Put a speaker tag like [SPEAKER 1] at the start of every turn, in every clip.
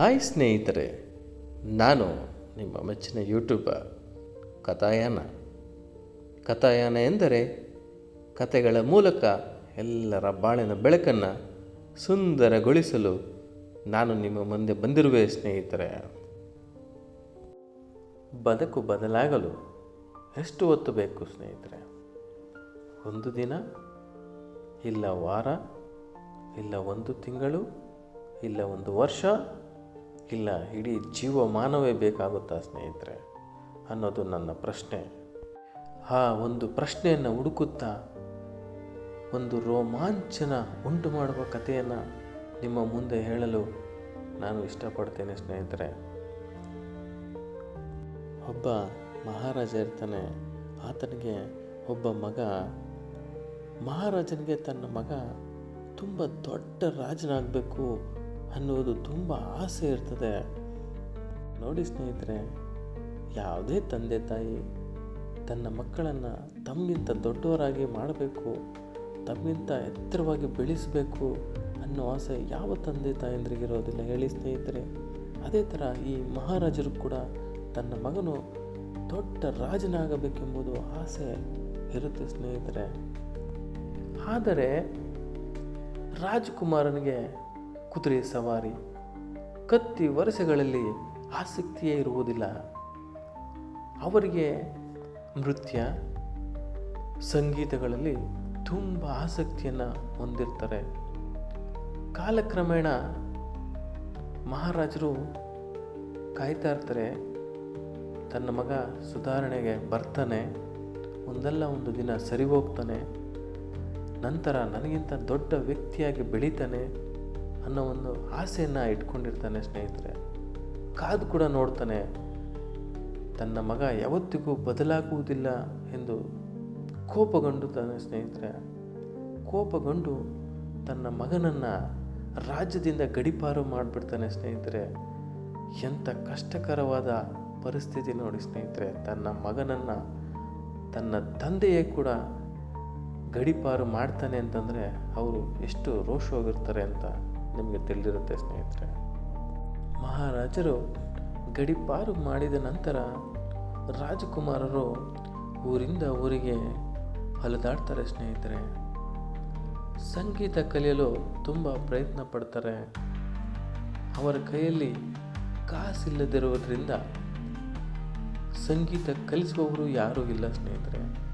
[SPEAKER 1] Hi ಸ್ನೇಹಿತರೆ, ನಾನು ನಿಮ್ಮ ಮೆಚ್ಚಿನ ಯೂಟ್ಯೂಬರ್ ಕಥಾಯಾನ. ಕಥಾಯಾನ ಎಂದರೆ ಕಥೆಗಳ ಮೂಲಕ ಎಲ್ಲರ ಬಾಳಿನ ಬೆಳಕನ್ನು ಸುಂದರಗೊಳಿಸಲು ನಾನು ನಿಮ್ಮ ಮುಂದೆ ಬಂದಿರುವೆ ಸ್ನೇಹಿತರೆ. ಬದುಕು ಬದಲಾಗಲು ಎಷ್ಟು ಹೊತ್ತು ಬೇಕು ಸ್ನೇಹಿತರೆ? ಒಂದು ದಿನ, ಇಲ್ಲ ವಾರ, ಇಲ್ಲ ಒಂದು ತಿಂಗಳು, ಇಲ್ಲ ಒಂದು ವರ್ಷ? ಇಲ್ಲ, ಇಡೀ ಜೀವಮಾನವೇ ಬೇಕಾಗುತ್ತಾ ಸ್ನೇಹಿತರೆ? ಅನ್ನೋದು ನನ್ನ ಪ್ರಶ್ನೆ. ಆ ಒಂದು ಪ್ರಶ್ನೆಯನ್ನು ಹುಡುಕುತ್ತಾ ಒಂದು ರೋಮಾಂಚನ ಉಂಟು ಮಾಡುವ ಕಥೆಯನ್ನು ನಿಮ್ಮ ಮುಂದೆ ಹೇಳಲು ನಾನು ಇಷ್ಟಪಡ್ತೇನೆ ಸ್ನೇಹಿತರೆ. ಒಬ್ಬ ಮಹಾರಾಜ ಇರ್ತಾನೆ. ಆತನಿಗೆ ಒಬ್ಬ ಮಗ. ಮಹಾರಾಜನಿಗೆ ತನ್ನ ಮಗ ತುಂಬ ದೊಡ್ಡ ರಾಜನಾಗಬೇಕು ಅನ್ನುವುದು ತುಂಬ ಆಸೆ ಇರ್ತದೆ. ನೋಡಿ ಸ್ನೇಹಿತರೆ, ಯಾವುದೇ ತಂದೆ ತಾಯಿ ತನ್ನ ಮಕ್ಕಳನ್ನು ತಮ್ಮಿಂತ ದೊಡ್ಡವರಾಗಿ ಮಾಡಬೇಕು ತಮ್ಮಿಂತ ಎತ್ತರವಾಗಿ ಬೆಳೆಸಬೇಕು ಅನ್ನೋ ಆಸೆ ಯಾವ ತಂದೆ ತಾಯಂದ್ರಿಗಿರೋದಿಲ್ಲ ಹೇಳಿ ಸ್ನೇಹಿತರೆ, ಅದೇ ಥರ ಈ ಮಹಾರಾಜರು ಕೂಡ ತನ್ನ ಮಗನು ದೊಡ್ಡ ರಾಜನಾಗಬೇಕೆಂಬುದು ಆಸೆ ಇರುತ್ತೆ ಸ್ನೇಹಿತರೆ. ಆದರೆ ರಾಜಕುಮಾರನಿಗೆ ಕುದುರೆ ಸವಾರಿ. ಕತ್ತಿ ವರ್ಷಗಳಲ್ಲಿ ಆಸಕ್ತಿಯೇ ಇರುವುದಿಲ್ಲ. ಅವರಿಗೆ ನೃತ್ಯ, ಸಂಗೀತಗಳಲ್ಲಿ ತುಂಬ ಆಸಕ್ತಿಯನ್ನು ಹೊಂದಿರ್ತಾರೆ. ಕಾಲಕ್ರಮೇಣ ಮಹಾರಾಜರು ಕಾಯ್ತಾ ಇರ್ತಾರೆ. ತನ್ನ ಮಗ ಸುಧಾರಣೆಗೆ ಬರ್ತಾನೆ. ಒಂದಲ್ಲ ಒಂದು ದಿನ ಸರಿ ಹೋಗ್ತಾನೆ. ನಂತರ ನನಗಿಂತ ದೊಡ್ಡ ವ್ಯಕ್ತಿಯಾಗಿ ಬೆಳೀತಾನೆ. ಅನ್ನೋ ಒಂದು ಆಸೆಯನ್ನು ಇಟ್ಕೊಂಡಿರ್ತಾನೆ ಸ್ನೇಹಿತರೆ. ಕಾದು ಕೂಡ ನೋಡ್ತಾನೆ, ತನ್ನ ಮಗ ಯಾವತ್ತಿಗೂ ಬದಲಾಗುವುದಿಲ್ಲ ಎಂದು ಕೋಪಗೊಂಡು ತನ್ನ ಸ್ನೇಹಿತರೆ. ಕೋಪಗೊಂಡು ತನ್ನ ಮಗನನ್ನು ರಾಜ್ಯದಿಂದ ಗಡಿಪಾರು ಮಾಡಿಬಿಡ್ತಾನೆ ಸ್ನೇಹಿತರೆ. ಎಂಥ ಕಷ್ಟಕರವಾದ ಪರಿಸ್ಥಿತಿ ನೋಡಿ ಸ್ನೇಹಿತರೆ. ತನ್ನ ಮಗನನ್ನು ತನ್ನ ತಂದೆಯೇ ಕೂಡ ಗಡಿಪಾರು ಮಾಡ್ತಾನೆ ಅಂತಂದರೆ ಅವರು ಎಷ್ಟು ರೋಷವಾಗಿರ್ತಾರೆ ಅಂತ. ನಿಮಗೆ ತಿಳಿದಿರುತ್ತೆ ಸ್ನೇಹಿತರೆ. ಮಹಾರಾಜರು ಗಡಿಪಾರು ಮಾಡಿದ ನಂತರ ರಾಜಕುಮಾರರು ಊರಿಂದ ಊರಿಗೆ ಹೊಲದಾಡ್ತಾರೆ ಸ್ನೇಹಿತರೆ. ಸಂಗೀತ ಕಲಿಯಲು ತುಂಬ ಪ್ರಯತ್ನ ಪಡ್ತಾರೆ. ಅವರ ಕೈಯಲ್ಲಿ ಕಾಸಿಲ್ಲದಿರುವುದರಿಂದ ಸಂಗೀತ ಕಲಿಸುವವರು ಯಾರೂ ಇಲ್ಲ ಸ್ನೇಹಿತರೆ.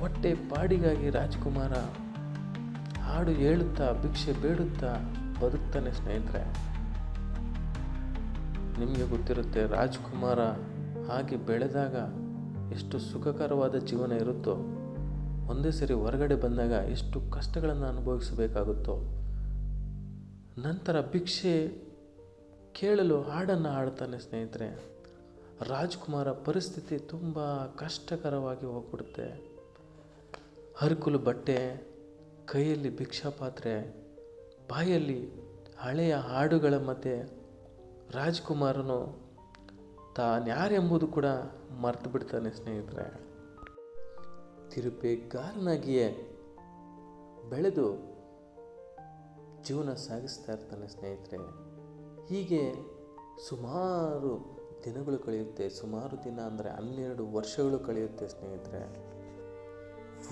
[SPEAKER 1] ಹೊಟ್ಟೆ ಪಾಡಿಗಾಗಿ ರಾಜ್ಕುಮಾರ ಹಾಡು ಹೇಳುತ್ತಾ, ಭಿಕ್ಷೆ ಬೇಡುತ್ತಾ ಬದುಕ್ತಾನೆ ಸ್ನೇಹಿತರೆ. ನಿಮಗೆ ಗೊತ್ತಿರುತ್ತೆ, ರಾಜ್ಕುಮಾರ ಹಾಗೆ ಬೆಳೆದಾಗ ಎಷ್ಟು ಸುಖಕರವಾದ ಜೀವನ ಇರುತ್ತೋ, ಒಂದೇ ಸರಿ ಹೊರಗಡೆ ಬಂದಾಗ ಎಷ್ಟು ಕಷ್ಟಗಳನ್ನು ಅನುಭವಿಸಬೇಕಾಗುತ್ತೋ, ನಂತರ ಭಿಕ್ಷೆ ಕೇಳಲು ಹಾಡನ್ನು ಹಾಡ್ತಾನೆ ಸ್ನೇಹಿತರೆ. ರಾಜ್ಕುಮಾರ ಪರಿಸ್ಥಿತಿ ತುಂಬ ಕಷ್ಟಕರವಾಗಿ ಹೋಗ್ಬಿಡುತ್ತೆ. ಹರಕುಲು ಬಟ್ಟೆ, ಕೈಯಲ್ಲಿ ಭಿಕ್ಷಾ ಪಾತ್ರೆ ಬಾಯಲ್ಲಿ ಹಳೆಯ ಹಾಡುಗಳ ಮಧ್ಯೆ ರಾಜ್ಕುಮಾರನು ತಾನ್ಯಾರೆಂಬುದು ಕೂಡ ಮರ್ತು ಬಿಡ್ತಾನೆ ಸ್ನೇಹಿತರೆ. ತಿರುಪೇಗಾರನಾಗಿಯೇ ಬೆಳೆದು ಜೀವನ ಸಾಗಿಸ್ತಾ ಇರ್ತಾನೆ ಸ್ನೇಹಿತರೆ. ಹೀಗೆ ಸುಮಾರು ದಿನಗಳು ಕಳೆಯುತ್ತೆ. ಸುಮಾರು ದಿನ ಅಂದರೆ ಹನ್ನೆರಡು ವರ್ಷಗಳು ಕಳೆಯುತ್ತೆ ಸ್ನೇಹಿತರೆ.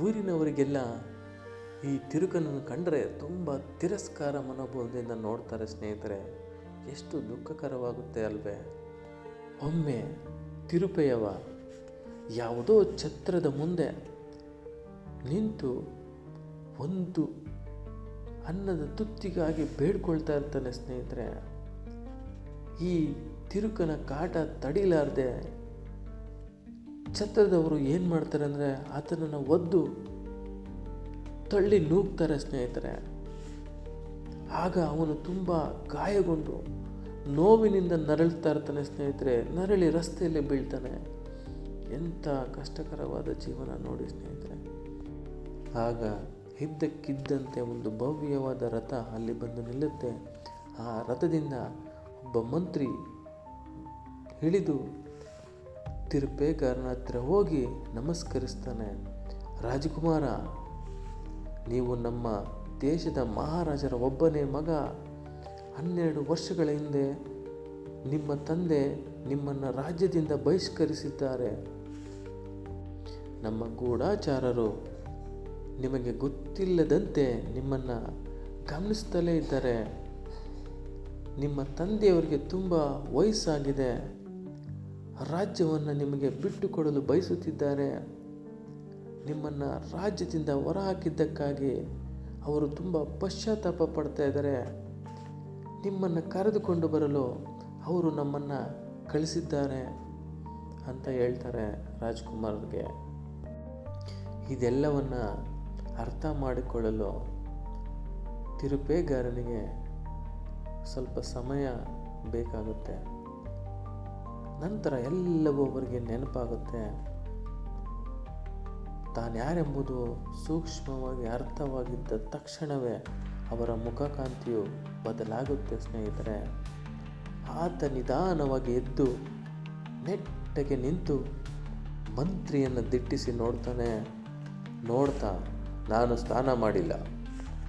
[SPEAKER 1] ಊರಿನವರಿಗೆಲ್ಲ ಈ ತಿರುಕನನ್ನು ಕಂಡರೆ ತುಂಬ ತಿರಸ್ಕಾರ ಮನೋಭಾವದಿಂದ ನೋಡ್ತಾರೆ ಸ್ನೇಹಿತರೆ. ಎಷ್ಟು ದುಃಖಕರವಾಗುತ್ತೆ ಅಲ್ವೇ. ಒಮ್ಮೆ ತಿರುಪೆಯವ ಯಾವುದೋ ಛತ್ರದ ಮುಂದೆ ನಿಂತು ಒಂದು ಅನ್ನದ ತುತ್ತಿಗಾಗಿ ಬೇಡ್ಕೊಳ್ತಾ ಇರ್ತಾನೆ ಸ್ನೇಹಿತರೆ. ಈ ತಿರುಕನ ಕಾಟ ತಡಿಲಾರದೆ ಛತ್ರದವರು ಏನು ಮಾಡ್ತಾರೆ ಅಂದರೆ ಆತನನ್ನು ಒದ್ದು ತಳ್ಳಿ ನೂಗ್ತಾರೆ ಸ್ನೇಹಿತರೆ. ಆಗ ಅವನು ತುಂಬ ಗಾಯಗೊಂಡು ನೋವಿನಿಂದ ನರಳ್ತಾ ಇರ್ತಾನೆ ಸ್ನೇಹಿತರೆ. ನರಳಿ ರಸ್ತೆಯಲ್ಲಿ ಬೀಳ್ತಾನೆ. ಎಂಥ ಕಷ್ಟಕರವಾದ ಜೀವನ ನೋಡಿ ಸ್ನೇಹಿತರೆ. ಆಗ ಇದ್ದಕ್ಕಿದ್ದಂತೆ ಒಂದು ಭವ್ಯವಾದ ರಥ ಅಲ್ಲಿ ಬಂದು ನಿಲ್ಲುತ್ತೆ. ಆ ರಥದಿಂದ ಒಬ್ಬ ಮಂತ್ರಿ ಇಳಿದು ತಿರುಪೇಕಾರನ ಹತ್ರ ಹೋಗಿ ನಮಸ್ಕರಿಸ್ತಾನೆ. ರಾಜಕುಮಾರ ನೀವು ನಮ್ಮ ದೇಶದ ಮಹಾರಾಜರ ಒಬ್ಬನೇ ಮಗ. ಹನ್ನೆರಡು ವರ್ಷಗಳ ಹಿಂದೆ ನಿಮ್ಮ ತಂದೆ ನಿಮ್ಮನ್ನು ರಾಜ್ಯದಿಂದ ಬಹಿಷ್ಕರಿಸಿದ್ದಾರೆ. ನಮ್ಮ ಗೂಢಾಚಾರರು ನಿಮಗೆ ಗೊತ್ತಿಲ್ಲದಂತೆ ನಿಮ್ಮನ್ನು ಗಮನಿಸ್ತಲೇ ಇದ್ದಾರೆ. ನಿಮ್ಮ ತಂದೆಯವರಿಗೆ ತುಂಬ ವಯಸ್ಸಾಗಿದೆ. ರಾಜ್ಯವನ್ನು ನಿಮಗೆ ಬಿಟ್ಟುಕೊಡಲು ಬಯಸುತ್ತಿದ್ದಾರೆ. ನಿಮ್ಮನ್ನು ರಾಜ್ಯದಿಂದ ಹೊರಹಾಕಿದ್ದಕ್ಕಾಗಿ ಅವರು ತುಂಬ ಪಶ್ಚಾತ್ತಾಪ ಪಡ್ತಾ ಇದ್ದಾರೆ. ನಿಮ್ಮನ್ನು ಕರೆದುಕೊಂಡು ಬರಲು ಅವರು ನಮ್ಮನ್ನು ಕಳಿಸಿದ್ದಾರೆ ಅಂತ ಹೇಳ್ತಾರೆ ರಾಜ್ಕುಮಾರ್ಗೆ. ಇದೆಲ್ಲವನ್ನು ಅರ್ಥ ಮಾಡಿಕೊಳ್ಳಲು ತಿರುಪೇಗಾರನಿಗೆ ಸ್ವಲ್ಪ ಸಮಯ ಬೇಕಾಗುತ್ತೆ. ನಂತರ ಎಲ್ಲವೂ ಅವರಿಗೆ ನೆನಪಾಗುತ್ತೆ. ತಾನು ಯಾರೆಂಬುದು ಸೂಕ್ಷ್ಮವಾಗಿ ಅರ್ಥವಾಗಿದ್ದ ತಕ್ಷಣವೇ ಅವರ ಮುಖಕಾಂತಿಯು ಬದಲಾಗುತ್ತೆ, ಸ್ನೇಹಿತರೆ. ಆತ ನಿಧಾನವಾಗಿ ಎದ್ದು ನೆಟ್ಟಗೆ ನಿಂತು ಮಂತ್ರಿಯನ್ನು ದಿಟ್ಟಿಸಿ ನೋಡ್ತಾನೆ. ನೋಡ್ತಾ, ನಾನು ಸ್ನಾನ ಮಾಡಿಲ್ಲ.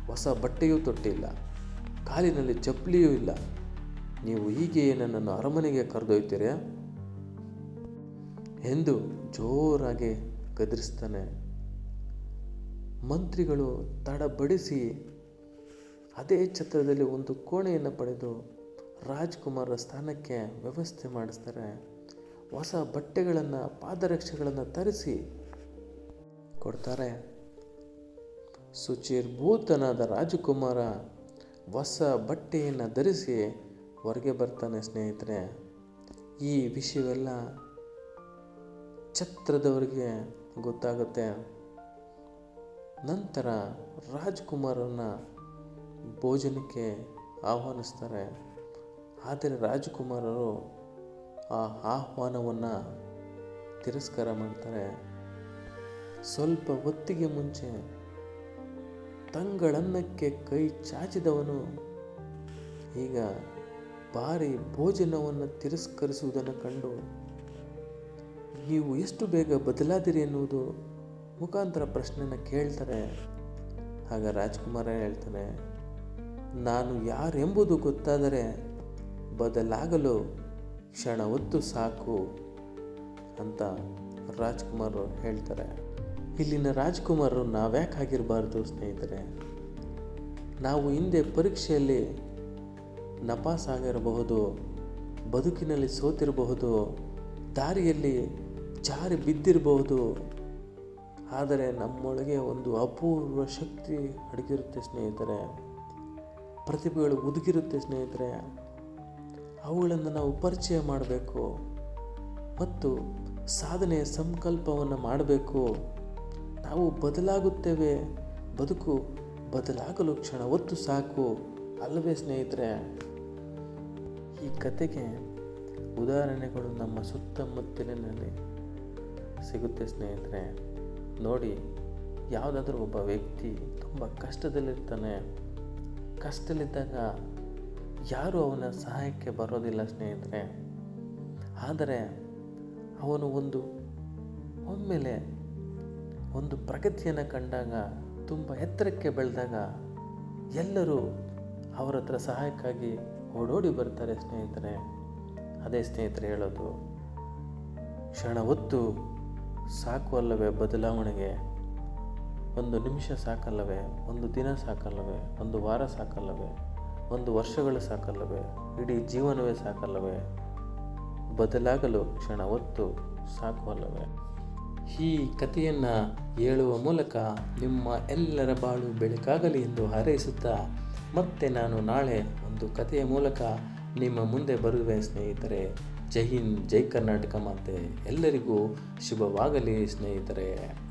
[SPEAKER 1] ಹೊಸ ಬಟ್ಟೆಯೂ ತೊಟ್ಟಿಲ್ಲ. ಕಾಲಿನಲ್ಲಿ ಚಪ್ಪಲಿಯೂ ಇಲ್ಲ. ನೀವು ಹೀಗೆ ನನ್ನನ್ನು ಅರಮನೆಗೆ ಕರೆದೊಯ್ತೀರಾ? ಎಂದು ಜೋರಾಗಿ ಗದರಿಸ್ತಾನೆ. ಮಂತ್ರಿಗಳು ತಡಬಡಿಸಿ ಅದೇ ಛತ್ರದಲ್ಲಿ ಒಂದು ಕೋಣೆಯನ್ನು ಪಡೆದು ರಾಜ್ಕುಮಾರ ಸ್ಥಾನಕ್ಕೆ ವ್ಯವಸ್ಥೆ ಮಾಡಿಸ್ತಾರೆ. ಹೊಸ ಬಟ್ಟೆಗಳನ್ನು, ಪಾದರಕ್ಷೆಗಳನ್ನು ತರಿಸಿ ಕೊಡ್ತಾರೆ. ಶುಚಿರ್ಭೂತನಾದ ರಾಜಕುಮಾರ ಹೊಸ ಬಟ್ಟೆಯನ್ನು ಧರಿಸಿ ಹೊರಗೆ ಬರ್ತಾನೆ ಸ್ನೇಹಿತರೆ. ಈ ವಿಷಯವೆಲ್ಲ ಛತ್ರದವರಿಗೆ ಗೊತ್ತಾಗುತ್ತೆ. ನಂತರ ರಾಜ್ಕುಮಾರನ್ನು ಭೋಜನಕ್ಕೆ ಆಹ್ವಾನಿಸ್ತಾರೆ. ಆದರೆ ರಾಜ್ಕುಮಾರರು ಆ ಆಹ್ವಾನವನ್ನು ತಿರಸ್ಕಾರ ಮಾಡ್ತಾರೆ. ಸ್ವಲ್ಪ ಹೊತ್ತಿಗೆ ಮುಂಚೆ ತಂಗಳನ್ನಕ್ಕೆ ಕೈ ಚಾಚಿದವನು ಈಗ ಭಾರಿ ಭೋಜನವನ್ನು ತಿರಸ್ಕರಿಸುವುದನ್ನು ಕಂಡು ನೀವು ಎಷ್ಟು ಬೇಗ ಬದಲಾದಿರಿ ಎನ್ನುವುದು ಮುಖಾಂತರ ಪ್ರಶ್ನೆನ ಕೇಳ್ತಾರೆ. ಆಗ ರಾಜ್ಕುಮಾರ ಹೇಳ್ತಾನೆ, ನಾನು ಯಾರೆಂಬುದು ಗೊತ್ತಾದರೆ ಬದಲಾಗಲು ಕ್ಷಣ ಹೊತ್ತು ಸಾಕು ಅಂತ ರಾಜ್ಕುಮಾರ್ ಹೇಳ್ತಾರೆ. ಇಲ್ಲಿನ ರಾಜ್ಕುಮಾರರು ನಾವ್ಯಾಕೆ ಆಗಿರಬಾರ್ದು ಸ್ನೇಹಿತರೆ? ನಾವು ಹಿಂದೆ ಪರೀಕ್ಷೆಯಲ್ಲಿ ನಪಾಸಾಗಿರಬಹುದು, ಬದುಕಿನಲ್ಲಿ ಸೋತಿರಬಹುದು ದಾರಿಯಲ್ಲಿ ಜಾರಿ ಬಿದ್ದಿರಬಹುದು ಆದರೆ ನಮ್ಮೊಳಗೆ ಒಂದು ಅಪೂರ್ವ ಶಕ್ತಿ ಅಡಗಿರುತ್ತೆ ಸ್ನೇಹಿತರೆ. ಪ್ರತಿಭೆಗಳು ಉದುಗಿರುತ್ತೆ ಸ್ನೇಹಿತರೆ. ಅವುಗಳನ್ನು ನಾವು ಪರಿಚಯ ಮಾಡಬೇಕು. ಮತ್ತು ಸಾಧನೆಯ ಸಂಕಲ್ಪವನ್ನು ಮಾಡಬೇಕು. ನಾವು ಬದಲಾಗುತ್ತೇವೆ. ಬದುಕು ಬದಲಾಗಲು ಕ್ಷಣ ಹೊತ್ತು ಸಾಕು. ಅಲ್ಲವೇ ಸ್ನೇಹಿತರೆ? ಈ ಕತೆಗೆ ಉದಾಹರಣೆಗಳು ನಮ್ಮ ಸುತ್ತಮುತ್ತಲಿನಲ್ಲಿ ಸಿಗುತ್ತೆ ಸ್ನೇಹಿತರೆ. ನೋಡಿ, ಯಾವುದಾದ್ರೂ ಒಬ್ಬ ವ್ಯಕ್ತಿ ತುಂಬ ಕಷ್ಟದಲ್ಲಿರ್ತಾನೆ. ಕಷ್ಟದಲ್ಲಿದ್ದಾಗ ಯಾರೂ ಅವನ ಸಹಾಯಕ್ಕೆ ಬರೋದಿಲ್ಲ ಸ್ನೇಹಿತರೆ. ಆದರೆ ಅವನು ಒಂದು, ಒಮ್ಮೆಲೆ ಒಂದು ಪ್ರಗತಿಯನ್ನು ಕಂಡಾಗ, ತುಂಬ ಎತ್ತರಕ್ಕೆ ಬೆಳೆದಾಗ ಎಲ್ಲರೂ ಅವರ ಹತ್ರ ಸಹಾಯಕ್ಕಾಗಿ ಓಡೋಡಿ ಬರ್ತಾರೆ ಸ್ನೇಹಿತರೆ. ಅದೇ ಸ್ನೇಹಿತರು ಹೇಳೋದು, ಕ್ಷಣ ಹೊತ್ತು ಸಾಕು ಅಲ್ಲವೇ ಬದಲಾವಣೆಗೆ? ಒಂದು ನಿಮಿಷ ಸಾಕಲ್ಲವೇ? ಒಂದು ದಿನ ಸಾಕಲ್ಲವೇ? ಒಂದು ವಾರ ಸಾಕಲ್ಲವೇ? ಒಂದು ವರ್ಷಗಳು ಸಾಕಲ್ಲವೇ? ಇಡೀ ಜೀವನವೇ ಸಾಕಲ್ಲವೇ? ಬದಲಾಗಲು ಕ್ಷಣ ಹೊತ್ತು ಸಾಕು ಅಲ್ಲವೇ? ಈ ಕಥೆಯನ್ನು ಹೇಳುವ ಮೂಲಕ ನಿಮ್ಮ ಎಲ್ಲರ ಬಾಳು ಬೆಳಕಾಗಲಿ ಎಂದು ಹಾರೈಸುತ್ತಾ ಮತ್ತೆ ನಾನು ನಾಳೆ ಒಂದು ಕಥೆಯ ಮೂಲಕ ನಿಮ್ಮ ಮುಂದೆ ಬರುವೆ ಸ್ನೇಹಿತರೆ ಜೈ ಹಿಂದ್ ಜೈ ಕರ್ನಾಟಕ ಮಾತೆ. ಎಲ್ಲರಿಗೂ ಶುಭವಾಗಲಿ ಸ್ನೇಹಿತರೆ.